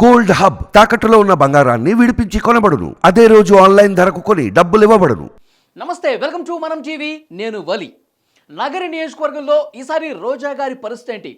Gold hub తాకట్టులో ఉన్న బంగారాన్ని విడిపించి కొనబడును. అదే రోజు ఆన్లైన్ ధరకు కొని డబ్బులు ఇవ్వబడును. నమస్తే వెల్కమ్ టు మనం టీవీ. నేను వలి. నగరి నియోజకవర్గంలో ఈసారి రోజా గారి పరిస్థితి ఏంటి?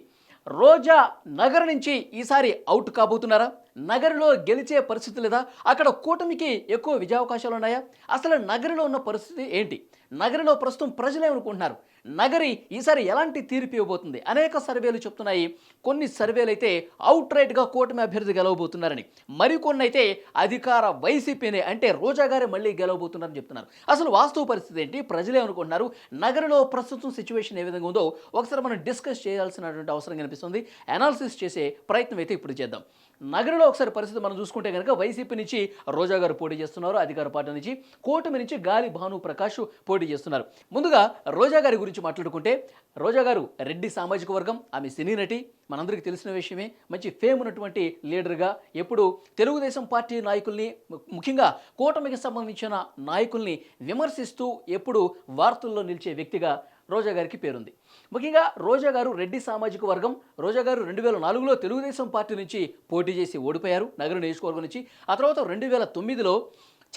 రోజా నగర నుంచి ఈసారి అవుట్ కాబోతున్నారా? నగరంలో గెలిచే పరిస్థితి లేదా? అక్కడ కూటమికి ఎక్కువ విజయావకాశాలు ఉన్నాయా? అసలు నగరంలో ఉన్న పరిస్థితి ఏంటి? నగరంలో ప్రస్తుతం ప్రజలేమనుకుంటున్నారు నగరి ఈసారి ఎలాంటి తీర్పు ఇవ్వబోతుంది? అనేక సర్వేలు చెప్తున్నాయి. కొన్ని సర్వేలు అయితే అవుట్ రైట్గా కూటమి అభ్యర్థి గెలవబోతున్నారని. మరికొన్ని అయితే అధికార వైసీపీనే అంటే రోజా గారే మళ్ళీ గెలవబోతున్నారని చెప్తున్నారు. అసలు వాస్తవ పరిస్థితి ఏంటి? ప్రజలే అనుకుంటున్నారు నగరంలో ప్రస్తుతం సిచ్యువేషన్ ఏ విధంగా ఉందో ఒకసారి మనం డిస్కస్ చేయాల్సినటువంటి అవసరం కనిపిస్తుంది. అనాలిసిస్ చేసే ప్రయత్నం అయితే ఇప్పుడు చేద్దాం. నగరంలో ఒకసారి పరిస్థితి మనం చూసుకుంటే కనుక వైసీపీ నుంచి రోజా గారు పోటీ చేస్తున్నారు అధికార పార్టీ నుంచి కూటమి నుంచి గాలి భాను ప్రకాష్ పోటీ చేస్తున్నారు. ముందుగా రోజా గారి గురించి మాట్లాడుకుంటే రోజా గారు రెడ్డి సామాజిక వర్గం ఆమె సినీ నటి మనందరికీ తెలిసిన విషయమే మంచి ఫేమ్ ఉన్నటువంటి లీడర్గా ఎప్పుడు తెలుగుదేశం పార్టీ నాయకుల్ని ముఖ్యంగా కూటమికి సంబంధించిన నాయకుల్ని విమర్శిస్తూ ఎప్పుడు వార్తల్లో నిలిచే వ్యక్తిగా రోజా గారికి పేరుంది. ముఖ్యంగా రోజా గారు రెడ్డి సామాజిక వర్గం రోజా గారు రెండు వేల నాలుగులో తెలుగుదేశం పార్టీ నుంచి పోటీ చేసి ఓడిపోయారు నగర నియోజకవర్గం నుంచి. ఆ తర్వాత రెండు వేల తొమ్మిదిలో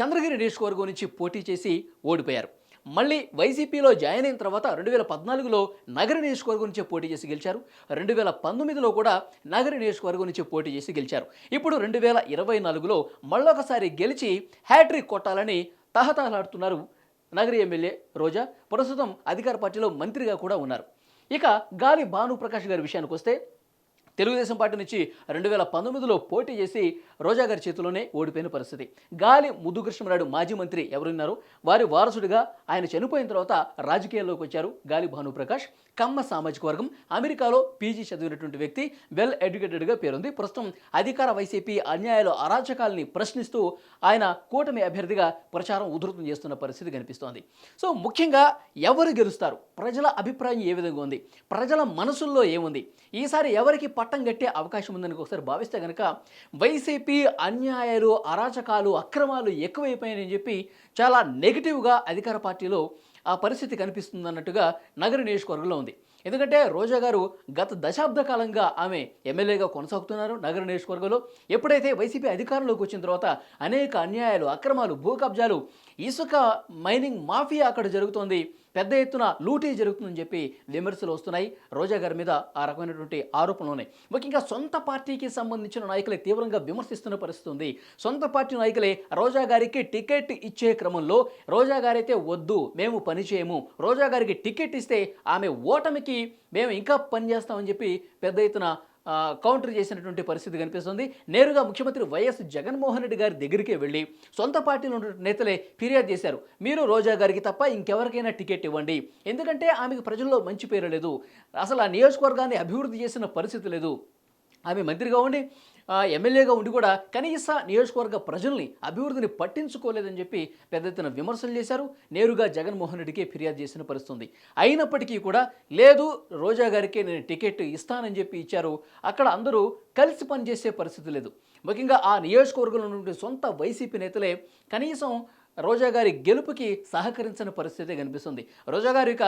చంద్రగిరి నియోజకవర్గం నుంచి పోటీ చేసి ఓడిపోయారు. మళ్ళీ వైసీపీలో జాయిన్ అయిన తర్వాత రెండు వేల పద్నాలుగులో నగర నియోజకవర్గం నుంచి పోటీ చేసి గెలిచారు. రెండు వేల పంతొమ్మిదిలో కూడా నగర నియోజకవర్గం నుంచి పోటీ చేసి గెలిచారు. ఇప్పుడు రెండు వేల ఇరవై నాలుగులో మళ్ళొకసారి గెలిచి హ్యాట్రిక్ కొట్టాలని తహతహలాడుతున్నారు నగరి ఎమ్మెల్యే రోజా ప్రస్తుతం అధికార పార్టీలో మంత్రిగా కూడా ఉన్నారు. ఇక గాలి భానుప్రకాష్ గారి విషయానికి వస్తే తెలుగుదేశం పార్టీ నుంచి రెండు వేల పంతొమ్మిదిలో పోటీ చేసి రోజా గారి చేతిలోనే ఓడిపోయిన పరిస్థితి. గాలి ముద్దుకృష్ణనాయుడు మాజీ మంత్రి ఎవరున్నారు? వారి వారసుడిగా ఆయన చనిపోయిన తర్వాత రాజకీయాల్లోకి వచ్చారు గాలి భానుప్రకాష్ కమ్మ సామాజిక వర్గం. అమెరికాలో పీజీ చదివినటువంటి వ్యక్తి వెల్ ఎడ్యుకేటెడ్గా పేరుంది. ప్రస్తుతం అధికార వైసీపీ అన్యాయాలు అరాచకాల్ని ప్రశ్నిస్తూ ఆయన కూటమి అభ్యర్థిగా ప్రచారం ఉధృతం చేస్తున్న పరిస్థితి కనిపిస్తోంది. సో ముఖ్యంగా ఎవరు గెలుస్తారు? ప్రజల అభిప్రాయం ఏ విధంగా ఉంది? ప్రజల మనసుల్లో ఏముంది? ఈసారి ఎవరికి పట్ట పట్టం కట్టే అవకాశం ఉందని ఒకసారి భావిస్తే కనుక వైసీపీ అన్యాయాలు అరాచకాలు అక్రమాలు ఎక్కువైపోయాయని చెప్పి చాలా నెగిటివ్గా అధికార పార్టీలో ఆ పరిస్థితి కనిపిస్తుంది అన్నట్టుగా నగర నియోజకవర్గంలో ఉంది. ఎందుకంటే రోజా గారు గత దశాబ్ద కాలంగా ఆమె ఎమ్మెల్యేగా కొనసాగుతున్నారు నగర నియోజకవర్గంలో. ఎప్పుడైతే వైసీపీ అధికారంలోకి వచ్చిన తర్వాత అనేక అన్యాయాలు అక్రమాలు భూ కబ్జాలు ఇసుక మైనింగ్ మాఫియా అక్కడ జరుగుతోంది. పెద్ద ఎత్తున లూటీ జరుగుతుందని చెప్పి విమర్శలు వస్తున్నాయి. రోజా గారి మీద ఆ రకమైనటువంటి ఆరోపణలు ఉన్నాయి. ముఖ్యంగా సొంత పార్టీకి సంబంధించిన నాయకులే తీవ్రంగా విమర్శిస్తున్న పరిస్థితి ఉంది. సొంత పార్టీ నాయకులే రోజా గారికి టికెట్ ఇచ్చే క్రమంలో రోజా గారైతే వద్దు మేము పని చేయము. రోజా గారికి టికెట్ ఇస్తే ఆమె ఓటమికి మేము ఇంకా పని చేస్తామని చెప్పి పెద్ద ఎత్తున కౌంటర్ చేసినటువంటి పరిస్థితి కనిపిస్తుంది. నేరుగా ముఖ్యమంత్రి వైఎస్ జగన్మోహన్ రెడ్డి గారి దగ్గరికే వెళ్ళి సొంత పార్టీలో ఉన్న నేతలే ఫిర్యాదు చేశారు. మీరు రోజా గారికి తప్ప ఇంకెవరికైనా టికెట్ ఇవ్వండి. ఎందుకంటే ఆమెకు ప్రజల్లో మంచి పేరు లేదు. అసలు ఆ నియోజకవర్గాన్ని అభివృద్ధి చేసిన పరిస్థితి లేదు. ఆమె మంత్రిగా ఉండి ఎమ్మెల్యేగా ఉండి కూడా కనీస నియోజకవర్గ ప్రజల్ని అభివృద్ధిని పట్టించుకోలేదని చెప్పి పెద్ద ఎత్తున విమర్శలు చేశారు. నేరుగా జగన్మోహన్ రెడ్డికే ఫిర్యాదు చేసిన పరిస్థితి ఉంది అయినప్పటికీ కూడా లేదు రోజా గారికే నేను టికెట్ ఇస్తానని చెప్పి ఇచ్చారు. అక్కడ అందరూ కలిసి పనిచేసే పరిస్థితి లేదు. ముఖ్యంగా ఆ నియోజకవర్గంలో ఉన్నటువంటి సొంత వైసీపీ నేతలే కనీసం రోజా గారి గెలుపుకి సహకరించని పరిస్థితి కనిపిస్తుంది. రోజా గారి ఇక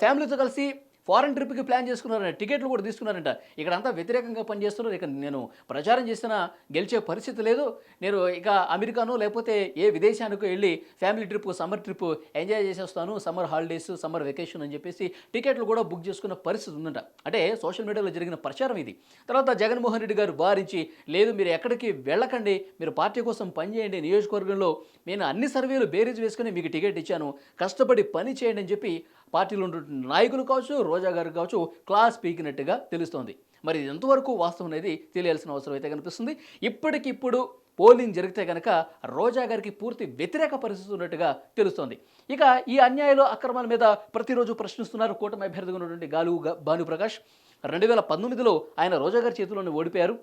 ఫ్యామిలీతో కలిసి ఫారెన్ ట్రిప్కి ప్లాన్ చేసుకున్నారంట టికెట్లు కూడా తీసుకున్నారంట. ఇక్కడ అంతా వ్యతిరేకంగా పనిచేస్తున్నారు. ఇక నేను ప్రచారం చేసినా గెలిచే పరిస్థితి లేదు. నేను ఇక అమెరికానో లేకపోతే ఏ విదేశానికి వెళ్ళి family trip summer trip enjoy చేసేస్తాను సమ్మర్ హాలిడేస్ సమ్మర్ వెకేషన్ అని చెప్పేసి టికెట్లు కూడా బుక్ చేసుకున్న పరిస్థితి ఉందంట. అంటే సోషల్ మీడియాలో జరిగిన ప్రచారం ఇది. తర్వాత జగన్మోహన్ రెడ్డి గారు వారించి లేదు మీరు ఎక్కడికి వెళ్ళకండి. మీరు పార్టీ కోసం పనిచేయండి నియోజకవర్గంలో నేను అన్ని సర్వేలు బేరీజ్ వేసుకుని మీకు టికెట్ ఇచ్చాను. కష్టపడి పని చేయండి అని చెప్పి పార్టీలో ఉన్నటువంటి నాయకులు కావచ్చు రోజా గారు కావచ్చు క్లాస్ పీకినట్టుగా తెలుస్తోంది. మరి ఎంతవరకు వాస్తవం అనేది తెలియాల్సిన అవసరం అయితే కనిపిస్తుంది. ఇప్పటికిప్పుడు పోలింగ్ జరిగితే కనుక రోజా గారికి పూర్తి వ్యతిరేక పరిస్థితి ఉన్నట్టుగా తెలుస్తోంది. ఇక ఈ అన్యాయాలు అక్రమాల మీద ప్రతిరోజు ప్రశ్నిస్తున్నారు కూటమి అభ్యర్థిగా ఉన్నటువంటి గాలు భానుప్రకాష్. రెండు వేల పంతొమ్మిదిలో ఆయన రోజా గారి చేతిలోనే ఓడిపోయారు.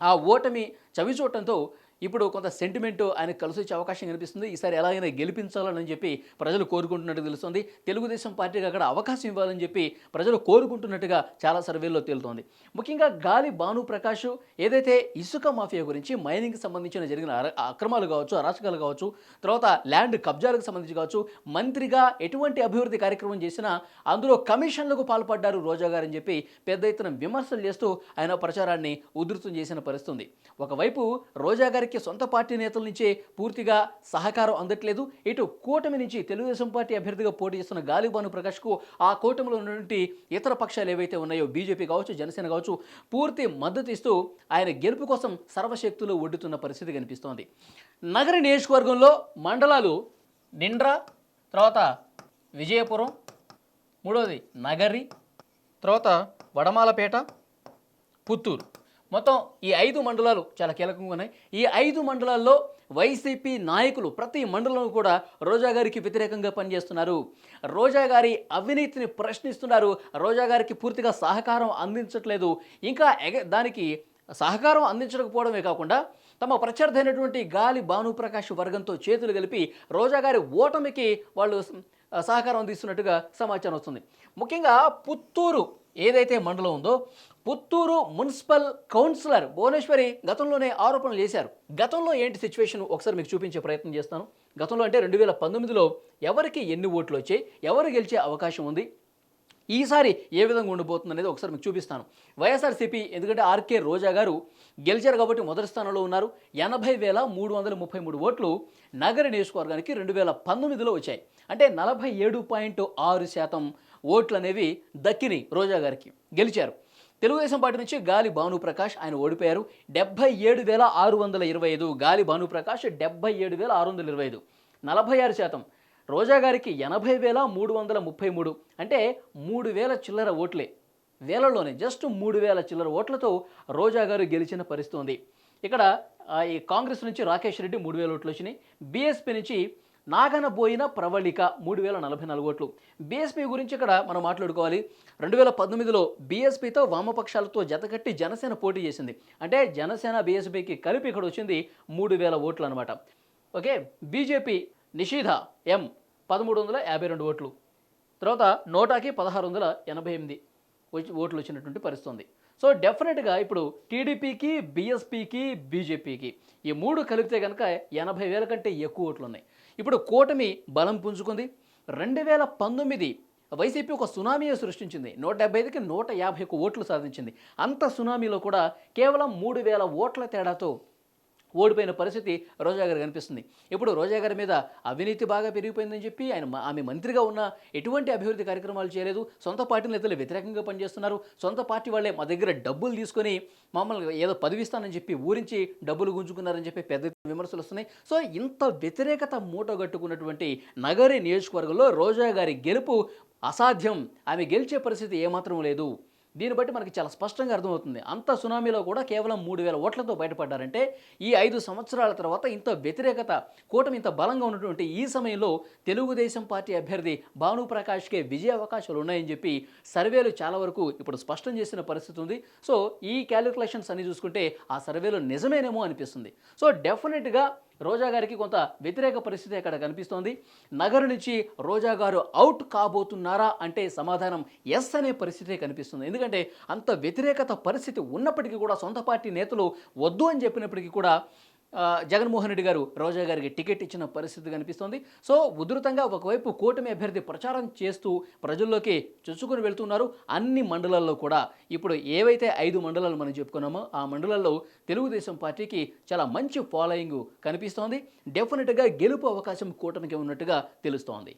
ఆ ఓటమి చవి చూడటంతో ఇప్పుడు కొంత సెంటిమెంట్ ఆయనకు కలిసి వచ్చే అవకాశం కనిపిస్తుంది. ఈసారి ఎలాగైనా గెలిపించాలని చెప్పి ప్రజలు కోరుకుంటున్నట్టు తెలుస్తుంది. తెలుగుదేశం పార్టీకి అక్కడ అవకాశం ఇవ్వాలని చెప్పి ప్రజలు కోరుకుంటున్నట్టుగా చాలా సర్వేల్లో తేలుతోంది. ముఖ్యంగా గాలి భాను ప్రకాష్ ఏదైతే ఇసుక మాఫియా గురించి మైనింగ్కి సంబంధించిన జరిగిన అక్రమాలు కావచ్చు అరాచకాలు కావచ్చు తర్వాత ల్యాండ్ కబ్జాలకు సంబంధించి కావచ్చు మంత్రిగా ఎటువంటి అభివృద్ధి కార్యక్రమం చేసినా అందులో కమిషన్లకు పాల్పడ్డారు రోజా గారని చెప్పి పెద్ద ఎత్తున విమర్శలు చేస్తూ ఆయన ప్రచారాన్ని ఉధృతం చేసిన పరిస్థితి ఒకవైపు రోజా గారికి సొంత పార్టీ నేతల నుంచే పూర్తిగా సహకారం అందట్లేదు. ఇటు కూటమి నుంచి తెలుగుదేశం పార్టీ అభ్యర్థిగా పోటీ చేస్తున్న గాలిబాను ప్రకాష్కు ఆ కూటమిలో ఉన్నటువంటి ఇతర పక్షాలు ఏవైతే ఉన్నాయో బీజేపీ కావచ్చు జనసేన కావచ్చు పూర్తి మద్దతు ఇస్తూ ఆయన గెలుపు కోసం సర్వశక్తులు ఒడ్డుతున్న పరిస్థితి కనిపిస్తోంది. నగర నియోజకవర్గంలో మండలాలు నిండ్రా తర్వాత విజయపురం మూడోది నగరి తర్వాత వడమాలపేట పుత్తూరు. మొత్తం ఈ ఐదు మండలాలు చాలా కీలకంగా ఉన్నాయి. ఈ ఐదు మండలాల్లో వైసీపీ నాయకులు ప్రతి మండలం కూడా రోజా గారికి వ్యతిరేకంగా పనిచేస్తున్నారు. రోజా గారి అవినీతిని ప్రశ్నిస్తున్నారు. రోజా గారికి పూర్తిగా సహకారం అందించట్లేదు. ఇంకా ఎగ దానికి సహకారం అందించకపోవడమే కాకుండా తమ ప్రత్యర్థి అయినటువంటి గాలి భానుప్రకాష్ వర్గంతో చేతులు కలిపి రోజా గారి ఓటమికి వాళ్ళు సహకారం అందిస్తున్నట్టుగా సమాచారం వస్తుంది. ముఖ్యంగా పుత్తూరు ఏదైతే మండలం ఉందో పుత్తూరు మున్సిపల్ కౌన్సిలర్ భువనేశ్వరి గతంలోనే ఆరోపణలు చేశారు. గతంలో ఏంటి సిచ్యువేషన్ ఒకసారి మీకు చూపించే ప్రయత్నం చేస్తాను. గతంలో అంటే రెండు వేల పంతొమ్మిదిలో ఎవరికి ఎన్ని ఓట్లు వచ్చాయి ఎవరు గెలిచే అవకాశం ఉంది ఈసారి ఏ విధంగా ఉండబోతుంది అనేది ఒకసారి మీకు చూపిస్తాను. వైఎస్ఆర్సీపీ ఎందుకంటే ఆర్కే రోజా గారు గెలిచారు కాబట్టి మొదటి స్థానంలో ఉన్నారు. ఎనభై వేల మూడు వందల ముప్పై మూడు ఓట్లు నగర నియోజకవర్గానికి రెండు వేల పంతొమ్మిదిలో వచ్చాయి. అంటే నలభై ఏడు పాయింట్ ఆరు శాతం ఓట్లు అనేవి దక్కిని రోజా గారికి గెలిచారు. తెలుగుదేశం పార్టీ నుంచి గాలి భానుప్రకాష్ ఆయన ఓడిపోయారు. డెబ్బై ఏడు వేల ఆరు వందల ఇరవై ఐదు గాలి భానుప్రకాష్ డెబ్బై ఏడు వేల ఆరు వందల ఇరవై ఐదు. నలభై ఆరు శాతం రోజా గారికి ఎనభై వేల మూడు వందల ముప్పై మూడు అంటే మూడు వేల చిల్లర ఓట్లే. వేలలోనే జస్ట్ మూడు వేల చిల్లర ఓట్లతో రోజా గారు గెలిచిన పరిస్థితి ఉంది. ఇక్కడ ఈ కాంగ్రెస్ నుంచి రాకేష్ రెడ్డి మూడు వేల ఓట్లు వచ్చినాయి. బీఎస్పీ నుంచి నాగనబోయిన ప్రవళిక మూడు వేల నలభై నాలుగు ఓట్లు. బీఎస్పీ గురించి ఇక్కడ మనం మాట్లాడుకోవాలి. రెండు వేల పంతొమ్మిదిలో బీఎస్పీతో వామపక్షాలతో జతకట్టి జనసేన పోటీ చేసింది. అంటే జనసేన బీఎస్పీకి కలిపి ఇక్కడ వచ్చింది మూడు వేల ఓట్లు అనమాట ఓకే బీజేపీ నిషీధ ఎం పదమూడు వందల యాభై రెండు ఓట్లు. తర్వాత నోటాకి పదహారు వందల ఎనభై ఎనిమిది వచ్చి ఓట్లు వచ్చినటువంటి పరిస్థితి ఉంది సో డెఫినెట్గా ఇప్పుడు టీడీపీకి బీఎస్పీకి బీజేపీకి ఈ మూడు కలిపితే కనుక ఎనభై వేల కంటే ఎక్కువ ఓట్లు ఉన్నాయి ఇప్పుడు కూటమి బలం పుంజుకుంది. రెండు వేల పంతొమ్మిది వైసీపీ ఒక సునామీ సృష్టించింది. నూట డెబ్బై ఐదుకి నూట యాభై ఒక్క ఓట్లు సాధించింది. అంత సునామీలో కూడా కేవలం మూడు వేల ఓట్ల తేడాతో ఓడిపోయిన పరిస్థితి రోజా గారు కనిపిస్తుంది ఇప్పుడు రోజా గారి మీద అవినీతి బాగా పెరిగిపోయిందని చెప్పి ఆయన ఆమె మంత్రిగా ఉన్న ఎటువంటి అభివృద్ధి కార్యక్రమాలు చేయలేదు. సొంత పార్టీ నేతలు వ్యతిరేకంగా పనిచేస్తున్నారు. సొంత పార్టీ వాళ్ళే మా దగ్గర డబ్బులు తీసుకొని మమ్మల్ని ఏదో పదవిస్తానని చెప్పి ఊరించి డబ్బులు గుంజుకున్నారని చెప్పి పెద్ద విమర్శలు వస్తున్నాయి. సో ఇంత వ్యతిరేకత మూటగట్టుకున్నటువంటి నగరి నియోజకవర్గంలో రోజా గారి గెలుపు అసాధ్యం. ఆమె గెలిచే పరిస్థితి ఏమాత్రం లేదు. దీన్ని బట్టి మనకి చాలా స్పష్టంగా అర్థమవుతుంది. అంత సునామీలో కూడా కేవలం మూడు వేల ఓట్లతో బయటపడ్డారంటే ఈ ఐదు సంవత్సరాల తర్వాత ఇంత వ్యతిరేకత కూటమి ఇంత బలంగా ఉన్నటువంటి ఈ సమయంలో తెలుగుదేశం పార్టీ అభ్యర్థి భానుప్రకాష్కే విజయ అవకాశాలు ఉన్నాయని చెప్పి సర్వేలు చాలా వరకు ఇప్పుడు స్పష్టం చేసిన పరిస్థితి ఉంది. సో ఈ క్యాలిక్యులేషన్స్ అన్ని చూసుకుంటే ఆ సర్వేలు నిజమేనేమో అనిపిస్తుంది. సో డెఫినెట్గా రోజా గారికి కొంత వ్యతిరేక పరిస్థితి అక్కడ కనిపిస్తోంది. నగరు నుంచి రోజా గారు అవుట్ కాబోతున్నారా అంటే సమాధానం ఎస్ అనే పరిస్థితే కనిపిస్తుంది. ఎందుకంటే అంత వ్యతిరేకత పరిస్థితి ఉన్నప్పటికీ కూడా సొంత పార్టీ నేతలు వద్దు అని చెప్పినప్పటికీ కూడా జగన్మోహన్ రెడ్డి గారు రోజా గారికి టికెట్ ఇచ్చిన పరిస్థితి కనిపిస్తోంది. సో ఉధృతంగా ఒకవైపు కూటమి అభ్యర్థి ప్రచారం చేస్తూ ప్రజల్లోకి చొచ్చుకుని వెళ్తున్నారు. అన్ని మండలాల్లో కూడా ఇప్పుడు ఏవైతే ఐదు మండలాలు మనం చెప్పుకున్నామో ఆ మండలాల్లో తెలుగుదేశం పార్టీకి చాలా మంచి ఫాలోయింగ్ కనిపిస్తోంది. డెఫినెట్గా గెలుపు అవకాశం కూటమికి ఉన్నట్టుగా తెలుస్తోంది.